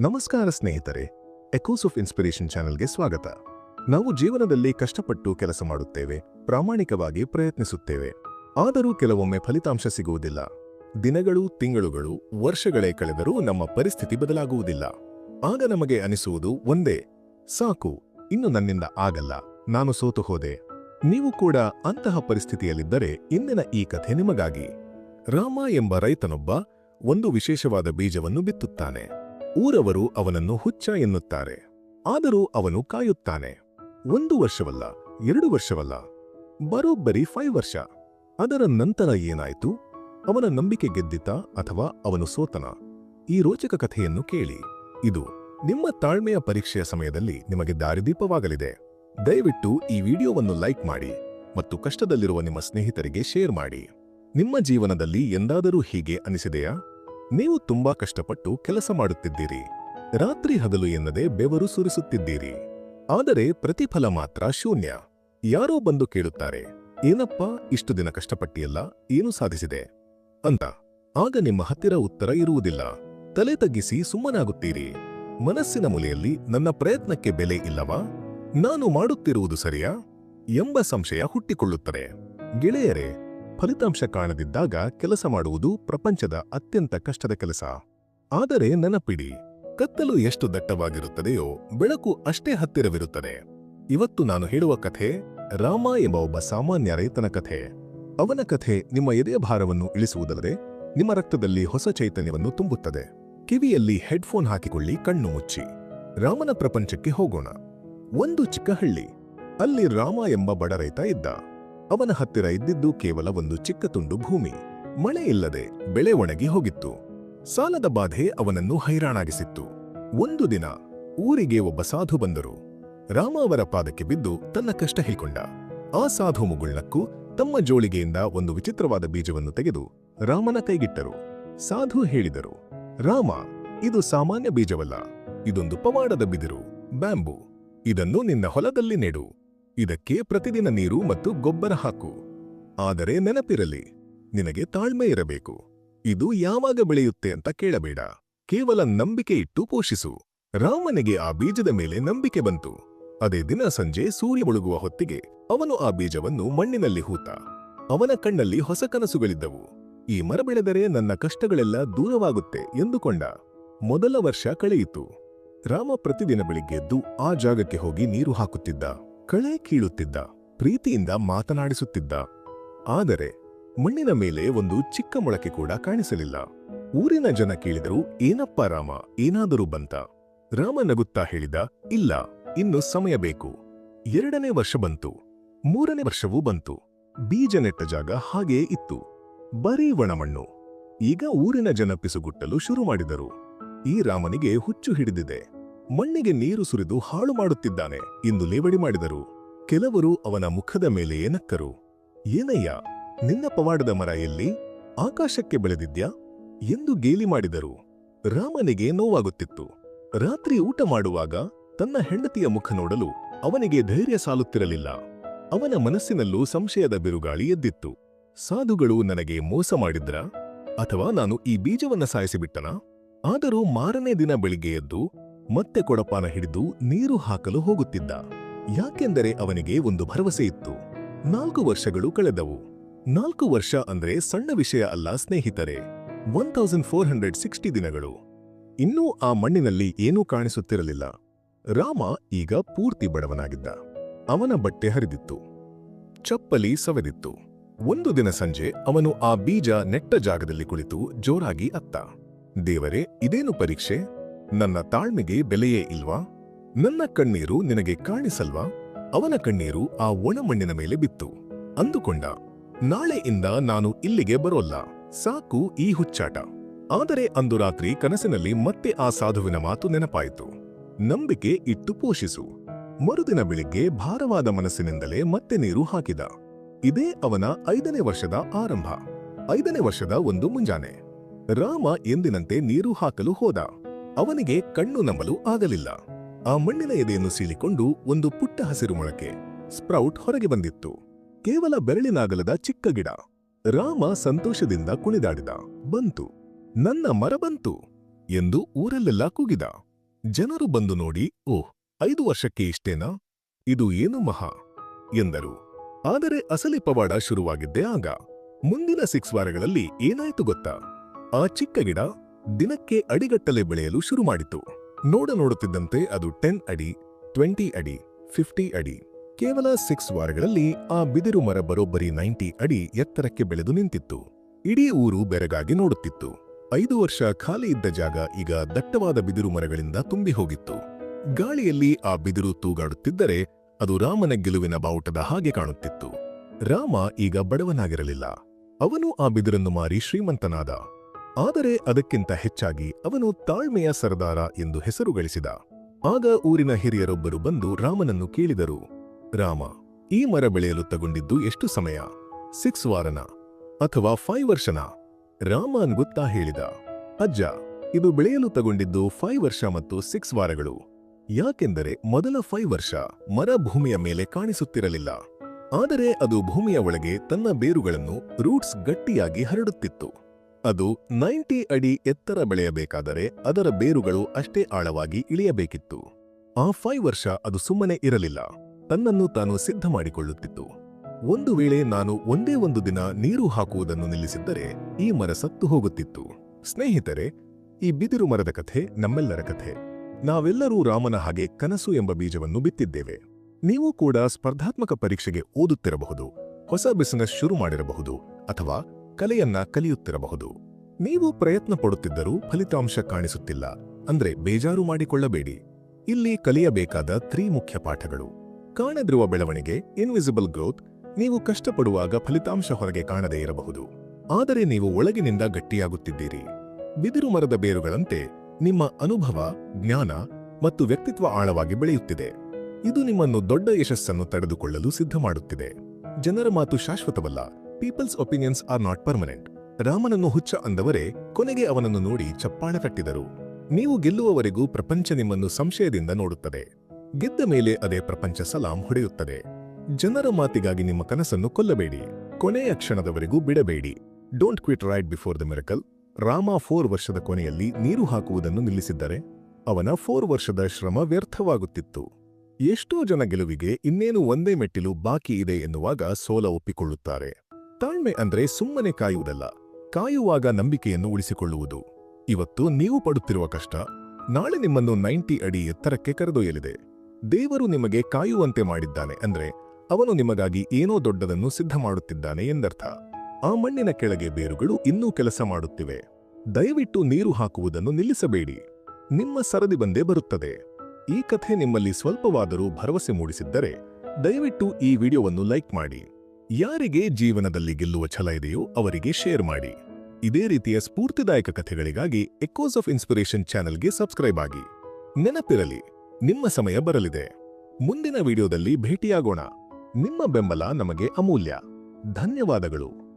ನಮಸ್ಕಾರ ಸ್ನೇಹಿತರೆ echoes of inspiration ಚಾನೆಲ್ಗೆ ಸ್ವಾಗತ. ನಾವು ಜೀವನದಲ್ಲಿ ಕಷ್ಟಪಟ್ಟು ಕೆಲಸ ಮಾಡುತ್ತೇವೆ, ಪ್ರಾಮಾಣಿಕವಾಗಿ ಪ್ರಯತ್ನಿಸುತ್ತೇವೆ. ಆದರೂ ಕೆಲವೊಮ್ಮೆ ಫಲಿತಾಂಶ ಸಿಗುವುದಿಲ್ಲ. ದಿನಗಳು, ತಿಂಗಳುಗಳು, ವರ್ಷಗಳೇ ಕಳೆದರೂ ನಮ್ಮ ಪರಿಸ್ಥಿತಿ ಬದಲಾಗುವುದಿಲ್ಲ. ಆಗ ನಮಗೆ ಅನಿಸುವುದು ಒಂದೇ, ಸಾಕು, ಇನ್ನು ನನ್ನಿಂದ ಆಗಲ್ಲ, ನಾನು ಸೋತು ಹೋದೆ. ನೀವು ಕೂಡ ಅಂತಹ ಪರಿಸ್ಥಿತಿಯಲ್ಲಿದ್ದರೆ ಇಂದಿನ ಈ ಕಥೆ ನಿಮಗಾಗಿ. ರಾಮ ಎಂಬ ರೈತನೊಬ್ಬ ಒಂದು ವಿಶೇಷವಾದ ಬೀಜವನ್ನು ಬಿತ್ತುತ್ತಾನೆ. ಊರವರು ಅವನನ್ನು ಹುಚ್ಚ ಎನ್ನುತ್ತಾರೆ. ಆದರೂ ಅವನು ಕಾಯುತ್ತಾನೆ. ಒಂದು ವರ್ಷವಲ್ಲ, ಎರಡು ವರ್ಷವಲ್ಲ, ಬರೋಬ್ಬರಿ ಫೈವ್ ವರ್ಷ. ಅದರ ನಂತರ ಏನಾಯಿತು? ಅವನ ನಂಬಿಕೆ ಗೆದ್ದಿತ ಅಥವಾ ಅವನು ಸೋತನ? ಈ ರೋಚಕ ಕಥೆಯನ್ನು ಕೇಳಿ. ಇದು ನಿಮ್ಮ ತಾಳ್ಮೆಯ ಪರೀಕ್ಷೆಯ ಸಮಯದಲ್ಲಿ ನಿಮಗೆ ದಾರಿದೀಪವಾಗಲಿದೆ. ದಯವಿಟ್ಟು ಈ ವಿಡಿಯೋವನ್ನು ಲೈಕ್ ಮಾಡಿ ಮತ್ತು ಕಷ್ಟದಲ್ಲಿರುವ ನಿಮ್ಮ ಸ್ನೇಹಿತರಿಗೆ ಶೇರ್ ಮಾಡಿ. ನಿಮ್ಮ ಜೀವನದಲ್ಲಿ ಎಂದಾದರೂ ಹೀಗೆ ಅನಿಸಿದೆಯಾ? ನೀವು ತುಂಬಾ ಕಷ್ಟಪಟ್ಟು ಕೆಲಸ ಮಾಡುತ್ತಿದ್ದೀರಿ. ರಾತ್ರಿ ಹಗಲು ಎನ್ನದೆ ಬೆವರು ಸುರಿಸುತ್ತಿದ್ದೀರಿ. ಆದರೆ ಪ್ರತಿಫಲ ಮಾತ್ರ ಶೂನ್ಯ. ಯಾರೋ ಬಂದು ಕೇಳುತ್ತಾರೆ, ಏನಪ್ಪ ಇಷ್ಟು ದಿನ ಕಷ್ಟಪಟ್ಟಿಯಲ್ಲ, ಏನು ಸಾಧಿಸಿದೆ? ಅಂತ. ಆಗ ನಿಮ್ಮ ಹತ್ತಿರ ಉತ್ತರ ಇರುವುದಿಲ್ಲ. ತಲೆ ತಗ್ಗಿಸಿ ಸುಮ್ಮನಾಗುತ್ತೀರಿ. ಮನಸ್ಸಿನ ಮೂಲೆಯಲ್ಲಿ ನನ್ನ ಪ್ರಯತ್ನಕ್ಕೆ ಬೆಲೆ ಇಲ್ಲವಾ? ನಾನು ಮಾಡುತ್ತಿರುವುದು ಸರಿಯಾ? ಎಂಬ ಸಂಶಯ ಹುಟ್ಟಿಕೊಳ್ಳುತ್ತದೆ. ಗೆಳೆಯರೇ ಫಲಿತಾಂಶ ಕಾಣದಿದ್ದಾಗ ಕೆಲಸ ಮಾಡುವುದು ಪ್ರಪಂಚದ ಅತ್ಯಂತ ಕಷ್ಟದ ಕೆಲಸ. ಆದರೆ ನೆನಪಿಡಿ, ಕತ್ತಲು ಎಷ್ಟು ದಟ್ಟವಾಗಿರುತ್ತದೆಯೋ ಬೆಳಕು ಅಷ್ಟೇ ಹತ್ತಿರವಿರುತ್ತದೆ. ಇವತ್ತು ನಾನು ಹೇಳುವ ಕಥೆ, ರಾಮ ಎಂಬ ಒಬ್ಬ ಸಾಮಾನ್ಯ ರೈತನ ಕಥೆ. ಅವನ ಕಥೆ ನಿಮ್ಮ ಎದೆಯ ಭಾರವನ್ನು ಇಳಿಸುವುದಲ್ಲದೆ, ನಿಮ್ಮ ರಕ್ತದಲ್ಲಿ ಹೊಸ ಚೈತನ್ಯವನ್ನು ತುಂಬುತ್ತದೆ. ಕಿವಿಯಲ್ಲಿ ಹೆಡ್ಫೋನ್ ಹಾಕಿಕೊಳ್ಳಿ, ಕಣ್ಣು ಮುಚ್ಚಿ. ರಾಮನ ಪ್ರಪಂಚಕ್ಕೆ ಹೋಗೋಣ. ಒಂದು ಚಿಕ್ಕ ಹಳ್ಳಿ. ಅಲ್ಲಿ ರಾಮ ಎಂಬ ಬಡ ರೈತ ಇದ್ದ. ಅವನ ಹತ್ತಿರ ಇದ್ದಿದ್ದು ಕೇವಲ ಒಂದು ಚಿಕ್ಕ ತುಂಡು ಭೂಮಿ. ಮಳೆ ಇಲ್ಲದೆ ಬೆಳೆ ಒಣಗಿ ಹೋಗಿತ್ತು. ಸಾಲದ ಬಾಧೆ ಅವನನ್ನು ಹೈರಾಣಾಗಿಸಿತ್ತು. ಒಂದು ದಿನ ಊರಿಗೆ ಒಬ್ಬ ಸಾಧು ಬಂದರು. ರಾಮ ಅವರ ಪಾದಕ್ಕೆ ಬಿದ್ದು ತನ್ನ ಕಷ್ಟ ಹೇಳಿಕೊಂಡ. ಆ ಸಾಧು ಮುಗುಳ್ನಕ್ಕೂ ತಮ್ಮ ಜೋಳಿಗೆಯಿಂದ ಒಂದು ವಿಚಿತ್ರವಾದ ಬೀಜವನ್ನು ತೆಗೆದು ರಾಮನ ಕೈಗಿಟ್ಟರು. ಸಾಧು ಹೇಳಿದರು, ರಾಮ, ಇದು ಸಾಮಾನ್ಯ ಬೀಜವಲ್ಲ. ಇದೊಂದು ಪವಾಡದ ಬಿದಿರು, ಬ್ಯಾಂಬು. ಇದನ್ನು ನಿನ್ನ ಹೊಲದಲ್ಲಿ ನೆಡು. ಇದಕ್ಕೆ ಪ್ರತಿದಿನ ನೀರು ಮತ್ತು ಗೊಬ್ಬರ ಹಾಕು. ಆದರೆ ನೆನಪಿರಲಿ, ನಿನಗೆ ತಾಳ್ಮೆ ಇರಬೇಕು. ಇದು ಯಾವಾಗ ಬೆಳೆಯುತ್ತೆ ಅಂತ ಕೇಳಬೇಡ. ಕೇವಲ ನಂಬಿಕೆ ಇಟ್ಟು ಪೋಷಿಸು. ರಾಮನಿಗೆ ಆ ಬೀಜದ ಮೇಲೆ ನಂಬಿಕೆ ಬಂತು. ಅದೇ ದಿನ ಸಂಜೆ ಸೂರ್ಯ ಮುಳುಗುವ ಹೊತ್ತಿಗೆ ಅವನು ಆ ಬೀಜವನ್ನು ಮಣ್ಣಿನಲ್ಲಿ ಹೂತ, ಅವನ ಕಣ್ಣಲ್ಲಿ ಹೊಸ ಕನಸುಗಳಿದ್ದವು. ಈ ಮರ ಬೆಳೆದರೆ ನನ್ನ ಕಷ್ಟಗಳೆಲ್ಲ ದೂರವಾಗುತ್ತೆ ಎಂದುಕೊಂಡ. ಮೊದಲ ವರ್ಷ ಕಳೆಯಿತು. ರಾಮ ಪ್ರತಿದಿನ ಬೆಳಿಗ್ಗೆ ಎದ್ದು ಆ ಜಾಗಕ್ಕೆ ಹೋಗಿ ನೀರು ಹಾಕುತ್ತಿದ್ದ. ಕಳೆ ಕೀಳುತ್ತಿದ್ದ, ಪ್ರೀತಿಯಿಂದ ಮಾತನಾಡಿಸುತ್ತಿದ್ದ. ಆದರೆ ಮಣ್ಣಿನ ಮೇಲೆ ಒಂದು ಚಿಕ್ಕ ಮೊಳಕೆ ಕೂಡ ಕಾಣಿಸಲಿಲ್ಲ. ಊರಿನ ಜನ ಕೇಳಿದರು, ಏನಪ್ಪ ರಾಮ, ಏನಾದರೂ ಬಂತ? ರಾಮ ನಗುತ್ತಾ ಹೇಳಿದ, ಇಲ್ಲ, ಇನ್ನು ಸಮಯ ಬೇಕು. ಎರಡನೇ ವರ್ಷ ಬಂತು. ಮೂರನೇ ವರ್ಷವೂ ಬಂತು. ಬೀಜ ನೆಟ್ಟ ಜಾಗ ಹಾಗೆಯೇ ಇತ್ತು. ಬರೀ ಒಣಮಣ್ಣು. ಈಗ ಊರಿನ ಜನ ಪಿಸುಗುಟ್ಟಲು ಶುರು ಮಾಡಿದರು. ಈ ರಾಮನಿಗೆ ಹುಚ್ಚು ಹಿಡಿದಿದೆ. ಮಣ್ಣಿಗೆ ನೀರು ಸುರಿದು ಹಾಳು ಮಾಡುತ್ತಿದ್ದಾನೆ ಎಂದು ಲೇವಡಿ ಮಾಡಿದರು. ಕೆಲವರು ಅವನ ಮುಖದ ಮೇಲೆಯೇ ನಕ್ಕರು. ಏನಯ್ಯ, ನಿನ್ನ ಪವಾಡದ ಮರ ಎಲ್ಲಿ? ಆಕಾಶಕ್ಕೆ ಬೆಳೆದಿದ್ಯಾ? ಎಂದು ಗೇಲಿ ಮಾಡಿದರು. ರಾಮನಿಗೆ ನೋವಾಗುತ್ತಿತ್ತು. ರಾತ್ರಿ ಊಟ ಮಾಡುವಾಗ ತನ್ನ ಹೆಂಡತಿಯ ಮುಖ ನೋಡಲು ಅವನಿಗೆ ಧೈರ್ಯ ಸಾಲುತ್ತಿರಲಿಲ್ಲ. ಅವನ ಮನಸ್ಸಿನಲ್ಲೂ ಸಂಶಯದ ಬಿರುಗಾಳಿ ಎದ್ದಿತ್ತು. ಸಾಧುಗಳು ನನಗೆ ಮೋಸ ಮಾಡಿದ್ರ? ಅಥವಾ ನಾನು ಈ ಬೀಜವನ್ನ ಸಾಯಿಸಿಬಿಟ್ಟನಾ? ಆದರೂ ಮಾರನೇ ದಿನ ಬೆಳಿಗ್ಗೆ ಎದ್ದು ಮತ್ತೆ ಕೊಡಪಾನ ಹಿಡಿದು ನೀರು ಹಾಕಲು ಹೋಗುತ್ತಿದ್ದ. ಯಾಕೆಂದರೆ ಅವನಿಗೆ ಒಂದು ಭರವಸೆ ಇತ್ತು. ನಾಲ್ಕು ವರ್ಷಗಳು ಕಳೆದವು. ನಾಲ್ಕು ವರ್ಷ ಅಂದ್ರೆ ಸಣ್ಣ ವಿಷಯ ಅಲ್ಲ ಸ್ನೇಹಿತರೆ. One thousand four hundred sixty ದಿನಗಳು. ಇನ್ನೂ ಆ ಮಣ್ಣಿನಲ್ಲಿ ಏನೂ ಕಾಣಿಸುತ್ತಿರಲಿಲ್ಲ. ರಾಮ ಈಗ ಪೂರ್ತಿ ಬಡವನಾಗಿದ್ದ. ಅವನ ಬಟ್ಟೆ ಹರಿದಿತ್ತು. ಚಪ್ಪಲಿ ಸವೆದಿತ್ತು. ಒಂದು ದಿನ ಸಂಜೆ ಅವನು ಆ ಬೀಜ ನೆಟ್ಟ ಜಾಗದಲ್ಲಿ ಕುಳಿತು ಜೋರಾಗಿ ಅತ್ತ. ದೇವರೇ, ಇದೇನು ಪರೀಕ್ಷೆ? ನನ್ನ ತಾಳ್ಮೆಗೆ ಬೆಲೆಯೇ ಇಲ್ವಾ? ನನ್ನ ಕಣ್ಣೀರು ನಿನಗೆ ಕಾಣಿಸಲ್ವಾ? ಅವನ ಕಣ್ಣೀರು ಆ ಒಣಮಣ್ಣಿನ ಮೇಲೆ ಬಿತ್ತು. ಅಂದುಕೊಂಡ ನಾಳೆಯಿಂದ ನಾನು ಇಲ್ಲಿಗೆ ಬರೋಲ್ಲ. ಸಾಕು ಈ ಹುಚ್ಚಾಟ. ಆದರೆ ಅಂದು ರಾತ್ರಿ ಕನಸಿನಲ್ಲಿ ಮತ್ತೆ ಆ ಸಾಧುವಿನ ಮಾತು ನೆನಪಾಯಿತು. ನಂಬಿಕೆ ಇಟ್ಟು ಪೋಷಿಸು. ಮರುದಿನ ಬೆಳಿಗ್ಗೆ ಭಾರವಾದ ಮನಸ್ಸಿನಿಂದಲೇ ಮತ್ತೆ ನೀರು ಹಾಕಿದ. ಇದೇ ಅವನ ಐದನೇ ವರ್ಷದ ಆರಂಭ. ಐದನೇ ವರ್ಷದ ಒಂದು ಮುಂಜಾನೆ. ರಾಮ ಎಂದಿನಂತೆ ನೀರು ಹಾಕಲು ಹೋದ. ಅವನಿಗೆ ಕಣ್ಣು ನಂಬಲು ಆಗಲಿಲ್ಲ. ಆ ಮಣ್ಣಿನ ಎದೆಯನ್ನು ಸೀಳಿಕೊಂಡು ಒಂದು ಪುಟ್ಟ ಹಸಿರು ಮೊಳಕೆ, ಸ್ಪ್ರೌಟ್ ಹೊರಗೆ ಬಂದಿತ್ತು. ಕೇವಲ ಬೆರಳಿನಾಗಲದ ಚಿಕ್ಕ ಗಿಡ. ರಾಮ ಸಂತೋಷದಿಂದ ಕುಣಿದಾಡಿದ. ಬಂತು. ನನ್ನ ಮರ ಬಂತು ಎಂದು ಊರಲ್ಲೆಲ್ಲ ಕೂಗಿದ. ಜನರು ಬಂದು ನೋಡಿ, ಓಹ್, ಐದು ವರ್ಷಕ್ಕೆ ಇಷ್ಟೇನಾ? ಇದು ಏನು ಮಹಾ? ಎಂದರು. ಆದರೆ ಅಸಲಿ ಪವಾಡ ಶುರುವಾಗಿದ್ದೇ ಆಗ. ಮುಂದಿನ ಸಿಕ್ಸ್ ವಾರಗಳಲ್ಲಿ ಏನಾಯ್ತು ಗೊತ್ತಾ? ಆ ಚಿಕ್ಕ ಗಿಡ ದಿನಕ್ಕೆ ಅಡಿಗಟ್ಟಲೆ ಬೆಳೆಯಲು ಶುರು ಮಾಡಿತು. ನೋಡ ನೋಡುತ್ತಿದ್ದಂತೆ ಅದು ಟೆನ್ ಅಡಿ ಟ್ವೆಂಟಿ ಅಡಿ ಫಿಫ್ಟಿ ಅಡಿ. ಕೇವಲ ಸಿಕ್ಸ್ ವಾರಗಳಲ್ಲಿ ಆ ಬಿದಿರು ಮರ ಬರೋಬ್ಬರಿ ನೈಂಟಿ ಅಡಿ ಎತ್ತರಕ್ಕೆ ಬೆಳೆದು ನಿಂತಿತ್ತು. ಇಡೀ ಊರು ಬೆರಗಾಗಿ ನೋಡುತ್ತಿತ್ತು. ಐದು ವರ್ಷ ಖಾಲಿ ಇದ್ದ ಜಾಗ ಈಗ ದಟ್ಟವಾದ ಬಿದಿರು ಮರಗಳಿಂದ ತುಂಬಿ ಹೋಗಿತ್ತು. ಗಾಳಿಯಲ್ಲಿ ಆ ಬಿದಿರು ತೂಗಾಡುತ್ತಿದ್ದರೆ ಅದು ರಾಮನ ಗೆಲುವಿನ ಬಾವುಟದ ಹಾಗೆ ಕಾಣುತ್ತಿತ್ತು. ರಾಮ ಈಗ ಬಡವನಾಗಿರಲಿಲ್ಲ. ಅವನು ಆ ಬಿದಿರನ್ನು ಮಾರಿ ಶ್ರೀಮಂತನಾದ. ಆದರೆ ಅದಕ್ಕಿಂತ ಹೆಚ್ಚಾಗಿ ಅವನು ತಾಳ್ಮೆಯ ಸರ್ದಾರ ಎಂದು ಹೆಸರು ಗಳಿಸಿದ. ಆಗ ಊರಿನ ಹಿರಿಯರೊಬ್ಬರು ಬಂದು ರಾಮನನ್ನು ಕೇಳಿದರು. ರಾಮ, ಈ ಮರ ಬೆಳೆಯಲು ತಗೊಂಡಿದ್ದು ಎಷ್ಟು ಸಮಯ? ಸಿಕ್ಸ್ ವಾರನ? ಅಥವಾ ಫೈವ್ ವರ್ಷನ? ರಾಮ ಅನ್ಗುತ್ತಾ ಹೇಳಿದ. ಅಜ್ಜ, ಇದು ಬೆಳೆಯಲು ತಗೊಂಡಿದ್ದು ಫೈವ್ ವರ್ಷ ಮತ್ತು ಸಿಕ್ಸ್ ವಾರಗಳು. ಯಾಕೆಂದರೆ ಮೊದಲ ಫೈವ್ ವರ್ಷ ಮರ ಭೂಮಿಯ ಮೇಲೆ ಕಾಣಿಸುತ್ತಿರಲಿಲ್ಲ. ಆದರೆ ಅದು ಭೂಮಿಯ ಒಳಗೆ ತನ್ನ ಬೇರುಗಳನ್ನು, ರೂಟ್ಸ್ ಗಟ್ಟಿಯಾಗಿ ಹರಡುತ್ತಿತ್ತು. ಅದು ನೈಂಟಿ ಅಡಿ ಎತ್ತರ ಬೆಳೆಯಬೇಕಾದರೆ ಅದರ ಬೇರುಗಳು ಅಷ್ಟೇ ಆಳವಾಗಿ ಇಳಿಯಬೇಕಿತ್ತು. ಆ ಫೈವ್ ವರ್ಷ ಅದು ಸುಮ್ಮನೆ ಇರಲಿಲ್ಲ. ತನ್ನನ್ನು ತಾನು ಸಿದ್ಧ ಮಾಡಿಕೊಳ್ಳುತ್ತಿತ್ತು. ಒಂದು ವೇಳೆ ನಾನು ಒಂದೇ ಒಂದು ದಿನ ನೀರು ಹಾಕುವುದನ್ನು ನಿಲ್ಲಿಸಿದ್ದರೆ ಈ ಮರ ಸತ್ತು ಹೋಗುತ್ತಿತ್ತು. ಸ್ನೇಹಿತರೆ, ಈ ಬಿದಿರು ಮರದ ಕಥೆ ನಮ್ಮೆಲ್ಲರ ಕಥೆ. ನಾವೆಲ್ಲರೂ ರಾಮನ ಹಾಗೆ ಕನಸು ಎಂಬ ಬೀಜವನ್ನು ಬಿತ್ತಿದ್ದೇವೆ. ನೀವು ಕೂಡ ಸ್ಪರ್ಧಾತ್ಮಕ ಪರೀಕ್ಷೆಗೆ ಓದುತ್ತಿರಬಹುದು, ಹೊಸ ಬಿಸಿನೆಸ್ ಶುರು ಮಾಡಿರಬಹುದು, ಅಥವಾ ಕಲೆಯನ್ನ ಕಲಿಯುತ್ತಿರಬಹುದು. ನೀವು ಪ್ರಯತ್ನ ಪಡುತ್ತಿದ್ದರೂ ಫಲಿತಾಂಶ ಕಾಣಿಸುತ್ತಿಲ್ಲ. ಅಂದ್ರೆ ಬೇಜಾರು ಮಾಡಿಕೊಳ್ಳಬೇಡಿ. ಇಲ್ಲಿ ಕಲಿಯಬೇಕಾದ ತ್ರೀ ಮುಖ್ಯ ಪಾಠಗಳು. ಕಾಣದಿರುವ ಬೆಳವಣಿಗೆ ಇನ್ವಿಸಿಬಲ್ ಗ್ರೋತ್ ನೀವು ಕಷ್ಟಪಡುವಾಗ ಫಲಿತಾಂಶ ಹೊರಗೆ ಕಾಣದೇ ಇರಬಹುದು. ಆದರೆ ನೀವು ಒಳಗಿನಿಂದ ಗಟ್ಟಿಯಾಗುತ್ತಿದ್ದೀರಿ. ಬಿದಿರು ಮರದ ಬೇರುಗಳಂತೆ ನಿಮ್ಮ ಅನುಭವ, ಜ್ಞಾನ ಮತ್ತು ವ್ಯಕ್ತಿತ್ವ ಆಳವಾಗಿ ಬೆಳೆಯುತ್ತಿದೆ. ಇದು ನಿಮ್ಮನ್ನು ದೊಡ್ಡ ಯಶಸ್ಸನ್ನು ತಡೆದುಕೊಳ್ಳಲು ಸಿದ್ಧ ಮಾಡುತ್ತಿದೆ ಜನರ ಮಾತು ಶಾಶ್ವತವಲ್ಲ. People's opinions are not permanent ರಾಮನನ್ನು ಹುಚ್ಚ ಅಂದವರೇ ಕೊನೆಗೆ ಅವನನ್ನು ನೋಡಿ ಚಪ್ಪಾಳೆ ಕಟ್ಟಿದರು. ನೀವು ಗೆಲ್ಲುವವರೆಗೂ ಪ್ರಪಂಚ ನಿಮ್ಮನ್ನು ಸಂಶಯದಿಂದ ನೋಡುತ್ತದೆ. ಗೆದ್ದ ಮೇಲೆ ಅದೇ ಪ್ರಪಂಚ ಸಲಾಂ ಹೊಡೆಯುತ್ತದೆ. ಜನರ ಮಾತಿಗಾಗಿ ನಿಮ್ಮ ಕನಸನ್ನು ಕೊಲ್ಲಬೇಡಿ. ಕೊನೆಯ ಕ್ಷಣದವರೆಗೂ ಬಿಡಬೇಡಿ. Don't quit right before the miracle Rama four ವರ್ಷದ ಕೊನೆಯಲ್ಲಿ ನೀರು ಹಾಕುವುದನ್ನು ನಿಲ್ಲಿಸಿದ್ದರೆ ಅವನ ಫೋರ್ ವರ್ಷದ ಶ್ರಮ ವ್ಯರ್ಥವಾಗುತ್ತಿತ್ತು. ಎಷ್ಟೋ ಜನ ಗೆಲುವಿಗೆ ಇನ್ನೇನು ಒಂದೇ ಮೆಟ್ಟಿಲು ಬಾಕಿ ಇದೆ ಎನ್ನುವಾಗ ಸೋಲ ಒಪ್ಪಿಕೊಳ್ಳುತ್ತಾರೆ. ತಾಳ್ಮೆ ಅಂದ್ರೆ ಸುಮ್ಮನೆ ಕಾಯುವುದಲ್ಲ, ಕಾಯುವಾಗ ನಂಬಿಕೆಯನ್ನು ಉಳಿಸಿಕೊಳ್ಳುವುದು. ಇವತ್ತು ನೀವು ಪಡುತ್ತಿರುವ ಕಷ್ಟ, ನಾಳೆ ನಿಮ್ಮನ್ನು ನೈಂಟಿ ಅಡಿ ಎತ್ತರಕ್ಕೆ ಕರೆದೊಯ್ಯಲಿದೆ. ದೇವರು ನಿಮಗೆ ಕಾಯುವಂತೆ ಮಾಡಿದ್ದಾನೆ ಅಂದ್ರೆ ಅವನು ನಿಮಗಾಗಿ ಏನೋ ದೊಡ್ಡದನ್ನು ಸಿದ್ಧ ಮಾಡುತ್ತಿದ್ದಾನೆ ಎಂದರ್ಥ. ಆ ಮಣ್ಣಿನ ಕೆಳಗೆ ಬೇರುಗಳು ಇನ್ನೂ ಕೆಲಸ ಮಾಡುತ್ತಿವೆ. ದಯವಿಟ್ಟು ನೀರು ಹಾಕುವುದನ್ನು ನಿಲ್ಲಿಸಬೇಡಿ. ನಿಮ್ಮ ಸರದಿ ಬಂದೇ ಬರುತ್ತದೆ. ಈ ಕಥೆ ನಿಮ್ಮಲ್ಲಿ ಸ್ವಲ್ಪವಾದರೂ ಭರವಸೆ ಮೂಡಿಸಿದ್ದರೆ ದಯವಿಟ್ಟು ಈ ವಿಡಿಯೋವನ್ನು ಲೈಕ್ ಮಾಡಿ. ಯಾರಿಗೆ ಜೀವನದಲ್ಲಿ ಗೆಲ್ಲುವ ಛಲ ಇದೆಯೋ ಅವರಿಗೆ ಶೇರ್ ಮಾಡಿ. ಇದೇ ರೀತಿಯ ಸ್ಫೂರ್ತಿದಾಯಕ ಕಥೆಗಳಿಗಾಗಿ ಎಕೋಸ್ ಆಫ್ ಇನ್ಸ್ಪಿರೇಷನ್ ಚಾನೆಲ್ಗೆ ಸಬ್ಸ್ಕ್ರೈಬ್ ಆಗಿ. ನೆನಪಿರಲಿ, ನಿಮ್ಮ ಸಮಯ ಬರಲಿದೆ. ಮುಂದಿನ ವಿಡಿಯೋದಲ್ಲಿ ಭೇಟಿಯಾಗೋಣ. ನಿಮ್ಮ ಬೆಂಬಲ ನಮಗೆ ಅಮೂಲ್ಯ. ಧನ್ಯವಾದಗಳು.